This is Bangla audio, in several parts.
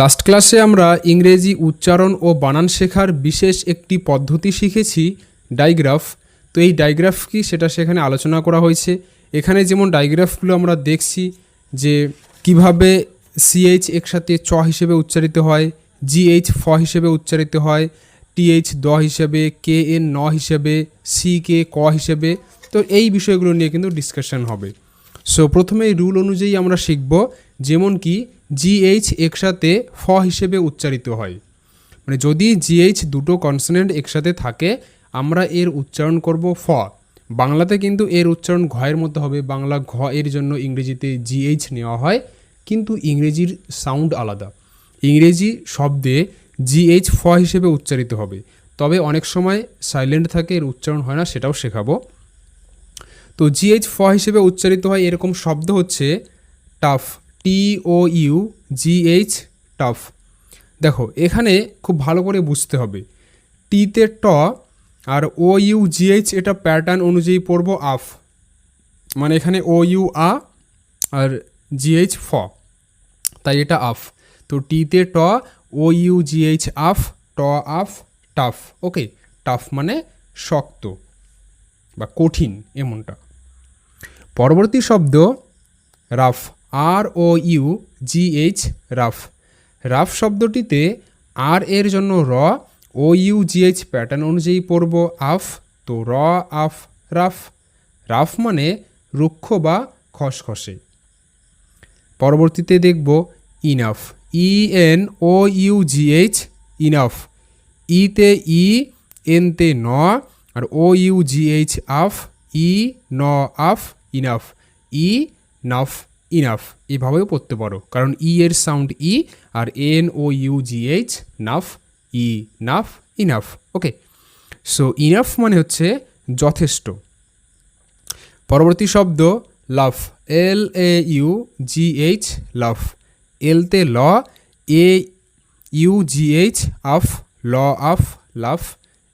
লাস্ট ক্লাসে আমরা ইংরেজি উচ্চারণ ও বানান শেখার বিশেষ একটি পদ্ধতি শিখেছি ডাইগ্রাফ তো এই ডাইগ্রাফ কি সেটা সেখানে আলোচনা করা হয়েছে। এখানে যেমন ডাইগ্রাফগুলো আমরা দেখছি যে কীভাবে সিএইচ একসাথে চ হিসেবে উচ্চারিত হয় জিএইচ ফ হিসেবে উচ্চারিত হয় টিএইচ দ হিসেবে কে এন ন হিসেবে সি কে ক হিসেবে। তো এই বিষয়গুলো নিয়ে কিন্তু ডিসকাশন হবে। সো প্রথমে রুল অনুযায়ী আমরা শিখব, যেমন কি জিএইচ একসাথে ফ হিসেবে উচ্চারিত হয়। মানে যদি জিএইচ দুটো কনসোনেন্ট একসাথে থাকে, আমরা এর উচ্চারণ করব ফ। বাংলাতে কিন্তু এর উচ্চারণ ঘয়ের মতো হবে, বাংলা ঘ এর জন্য ইংরেজিতে জিএইচ নেওয়া হয়, কিন্তু ইংরেজির সাউন্ড আলাদা। ইংরেজি শব্দে জিএইচ ফ হিসেবে উচ্চারিত হবে। তবে অনেক সময় সাইলেন্ট থাকে, এর উচ্চারণ হয় না, সেটাও শেখাবো। তো জিএইচ ফ হিসেবে উচ্চারিত হয় এরকম শব্দ হচ্ছে, tough. T O U GH tough দেখো, এখানে খুব ভালো করে বুঝতে হবে। টিতে ট আর ও ইউ জিএইচ এটা প্যাটার্ন অনুযায়ী পড়ব আফ। মানে এখানে ও ইউ আ আর জিএইচ ফ। তাই এটা আফ। তো টিতে ট ও ইউ জিএইচ আফ, ট আফ টাফ ওকে টাফ মানে শক্ত বা কঠিন এমনটা। পরবর্তী শব্দ rough R O U G H rough rough শব্দটিতে আর এর জন্য র O U G H pattern অনুযায়ী পড়ব আফ, তো র, আফ, রাফ। রাফ মানে রুক্ষ বা খসখসে। পরবর্তীতে দেখব enough. E N O U G H enough. ইতে ই, এনতে ন, আর ও ইউ জি এইচ আফ। ই, ন, আফ, ইনাফ। ই, নাফ। ইনাফ এভাবেও পড়তে পারো। কারণ ই এর সাউন্ড ই আর N O U G H Naf ই নাফ ইনাফ ওকে সো ইনাফ মানে হচ্ছে যথেষ্ট। পরবর্তী শব্দ লাফ এল এ ইউ জি এইচ লাফ এলতে ল এ ইউ জি এইচ আফ ল আফ লাফ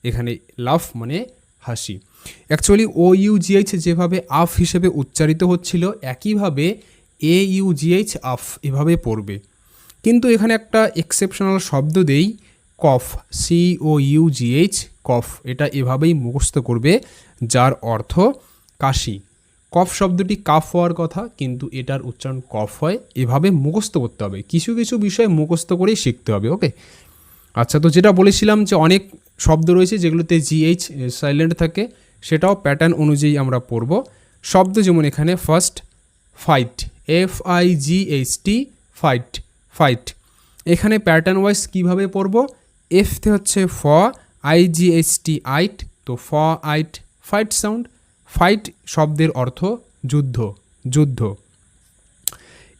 এখানে লাফ মানে হাসি। Actually O U G H যেভাবে আফ হিসেবে উচ্চারিত হচ্ছিল, একইভাবে এ ইউ জিএইচ আফ এভাবে পড়বে। কিন্তু এখানে একটা এক্সেপশনাল শব্দ দেই, cough C O U GH cough, এটা এভাবেই মুখস্থ করবে, যার অর্থ কাশি। কফ শব্দটি কাফ হওয়ার কথা, কিন্তু এটার উচ্চারণ কফ হয়, এভাবে মুখস্থ করতে হবে। কিছু কিছু বিষয় মুখস্থ করেই শিখতে হবে, ওকে? আচ্ছা তো যেটা বলেছিলাম যে অনেক শব্দ রয়েছে, যেগুলোতে জিএইচ সাইলেন্ট থাকে, সেটাও প্যাটার্ন অনুযায়ী আমরা পড়ব। শব্দ যেমন এখানে first fight F I G H T fight fight এখানে প্যাটার্ন ওয়াইজ কীভাবে পড়ব? এফতে হচ্ছে ফ আই জি এইচ টি আইট তো ফ আইট ফাইট সাউন্ড ফাইট শব্দের অর্থ যুদ্ধ যুদ্ধ.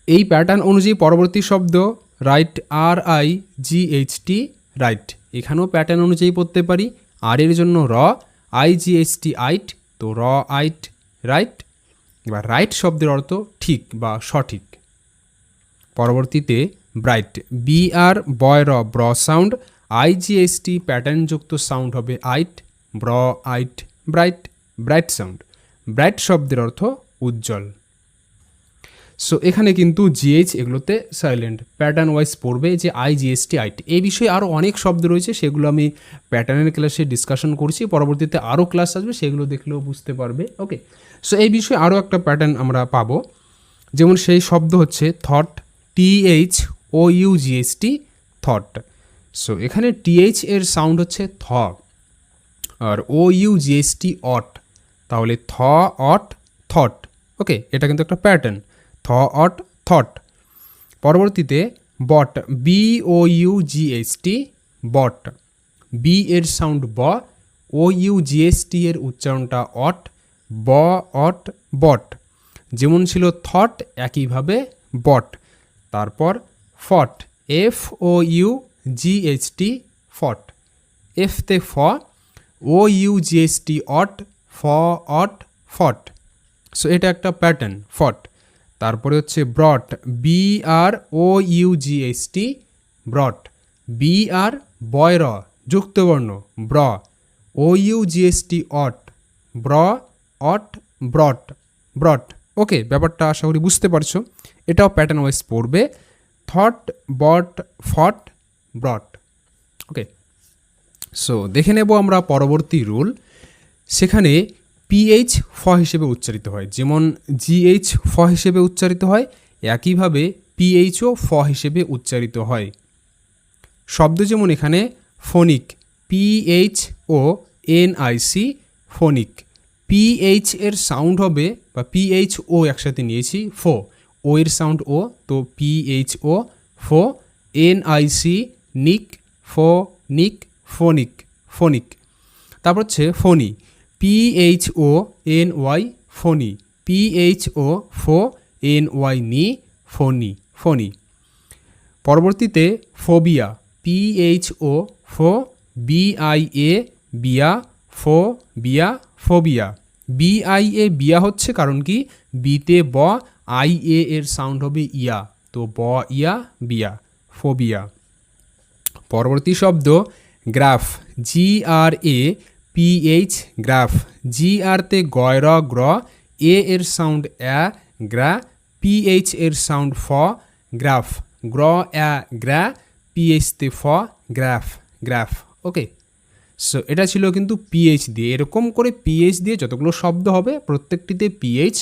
এই প্যাটার্ন অনুযায়ী পরবর্তী শব্দ right R I G H T right এখানেও প্যাটার্ন অনুযায়ী পড়তে পারি। আর এর জন্য র আই জি এইচ টি আইট তো র আইট রাইট এবার রাইট শব্দের অর্থ ঠিক বা সঠিক। পরবর্তীতে ব্রাইট বি আর বয় র ব্র sound I G S T প্যাটার্নযুক্ত sound হবে আইট ব্র আইট ব্রাইট ব্রাইট সাউন্ড ব্রাইট শব্দের অর্থ উজ্জ্বল। সো এখানে কিন্তু জিএইচ এগুলোতে সাইলেন্ট প্যাটার্ন ওয়াইজ পড়বে যে আই জিএসটি আইটি এই বিষয়ে আরও অনেক শব্দ রয়েছে, সেগুলো আমি প্যাটার্নের ক্লাসে ডিসকাশন করছি। পরবর্তীতে আরও ক্লাস আসবে, সেগুলো দেখলেও বুঝতে পারবে। ওকে সো এই বিষয়ে আরও একটা প্যাটার্ন আমরা পাবো। যেমন সেই শব্দ হচ্ছে thought T H O U G S T thought so এখানে টিএইচ এর সাউন্ড হচ্ছে থ আর O U G S T অট তাহলে থ অট থট ওকে এটা কিন্তু একটা প্যাটার্ন থ অট থট। পরবর্তীতে bought B O U G H T bought. B এর সাউন্ড ব ও ইউ জিএসটি এর উচ্চারণটা অট ব অট বট। যেমন ছিল থট, একইভাবে বট। তারপর fought F O U G H T fought ফ O U G S T অট ফ অট ফট। সো এটা একটা প্যাটার্ন, ফট। তারপরে হচ্ছে brought B R O U G H T brought B R বয়র, যুক্তবর্ণ, ব্র O U G S T অট, ব্র, অট ব্রট ব্রট ওকে, ব্যাপারটা আশা করি বুঝতে পারছ। এটাও প্যাটার্ন ওয়াইজ পড়বে। Thought, bought, fought brought okay so দেখে নেব আমরা পরবর্তী রুল। সেখানে পিএইচ ফ হিসেবে উচ্চারিত হয়। যেমন জিএইচ ফ হিসেবে উচ্চারিত হয়, একইভাবে পিএইচও ফ হিসেবে উচ্চারিত হয়। শব্দ যেমন এখানে phonic P H O N I C phonic P H এর সাউন্ড হবে বা পিএইচ ও একসাথে নিয়েছি ফো ও এর সাউন্ড ও তো পিএইচ ও ফো এনআইসি নিক ফো নিক ফোনিক ফোনিক তারপর হচ্ছে phony P H O N Y phony P H O ফো এন ওয়াই নি ফোনি ফোনি পরবর্তীতে ফোবিয়া পিএইচ ও ফো বিআইএ বিয়া ফো বিয়া ফোবিয়া বিআইএ বিয়া হচ্ছে কারণ কি? বিতে ব আই এ এর সাউন্ড হবে ইয়া। তো ব, ইয়া বিয়া ফোবিয়া পরবর্তী শব্দ graph G R A PH graph G আরতে গয় র, গ্র এ এর সাউন্ড অ্যা গ্রা পিএইচ এর সাউন্ড ফ গ্রাফ গ্র অ্যা গ্রা পিএইচ তে ফ গ্রাফ গ্রাফ ওকে সো এটা ছিল কিন্তু পিএইচ দিয়ে। এরকম করে পিএইচ দিয়ে যতগুলো শব্দ হবে, প্রত্যেকটিতে পিএইচ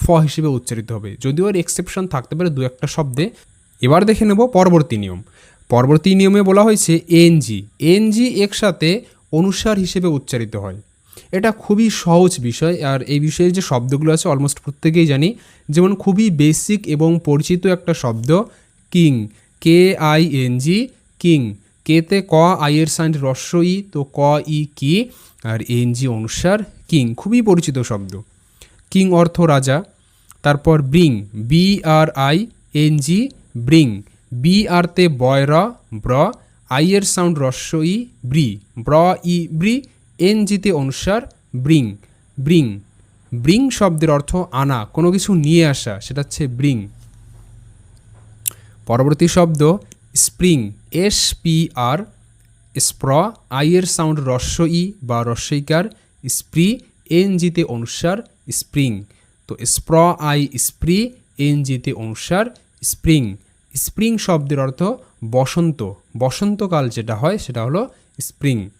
ফ হিসেবে উচ্চারিত হবে। যদিও এর এক্সেপশন থাকতে পারে দু একটা শব্দে। এবার দেখে নেব পরবর্তী নিয়ম। পরবর্তী নিয়মে বলা হয়েছে এনজি এনজি একসাথে অনুসার হিসেবে উচ্চারিত হয়। এটা খুবই সহজ বিষয়, আর এই বিষয়ে যে শব্দগুলো আছে অলমোস্ট প্রত্যেকেই জানি। যেমন খুবই বেসিক এবং পরিচিত একটা শব্দ king K I N G king কেতে ক আইয়ের সাইন রস্য ই, তো ক, ই, কি, আর এন জি অনুসার কিং খুবই পরিচিত শব্দ। কিং অর্থ রাজা, তারপর bring B R I N G bring B R তে বয় র ব্র আই এর সাউন্ড রস্য ই ব্রি, ব্র ই ব্রি, এন জিতে অনুসার ব্রিং ব্রিং। ব্রিং শব্দের অর্থ আনা, কোনো কিছু নিয়ে আসা, সেটা হচ্ছে ব্রিং। পরবর্তী শব্দ স্প্রিং, এস পি আর, স্প্র, আইয়ের সাউন্ড রস্য ই বা রস্যইকার স্প্রি, এন জিতে অনুসার স্প্রিং। তো স্প্র, আই, স্প্রি, এন জিতে অনুসার স্প্রিং। স্প্রিং শব্দের অর্থ বসন্ত। বসন্তকাল যেটা হয়, সেটা হলো স্প্রিং।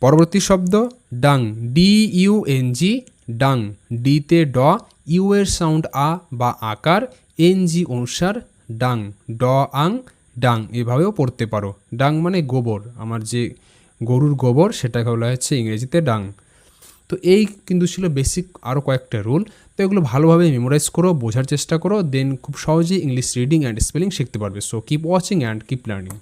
পরবর্তী শব্দ, ডাং। ডি ইউ এন জি, ডাং। ডিতে ড, ইউ এর সাউন্ড আ বা আকার। এন জি অনুসার ডাং। ড, আং, ডাং। এভাবেও পড়তে পারো। ডাং মানে গোবর। আমার যে গরুর গোবর, সেটাকে বলা হচ্ছে ইংরেজিতে ডাং। তো এই কিন্তু ছিল বেসিক আরও কয়েকটা রুল তো এগুলো ভালোভাবে মেমোরাইজ করো, বোঝার চেষ্টা করো দেন খুব সহজেই ইংলিশ রিডিং অ্যান্ড স্পেলিং শিখতে পারবে। So keep watching and keep learning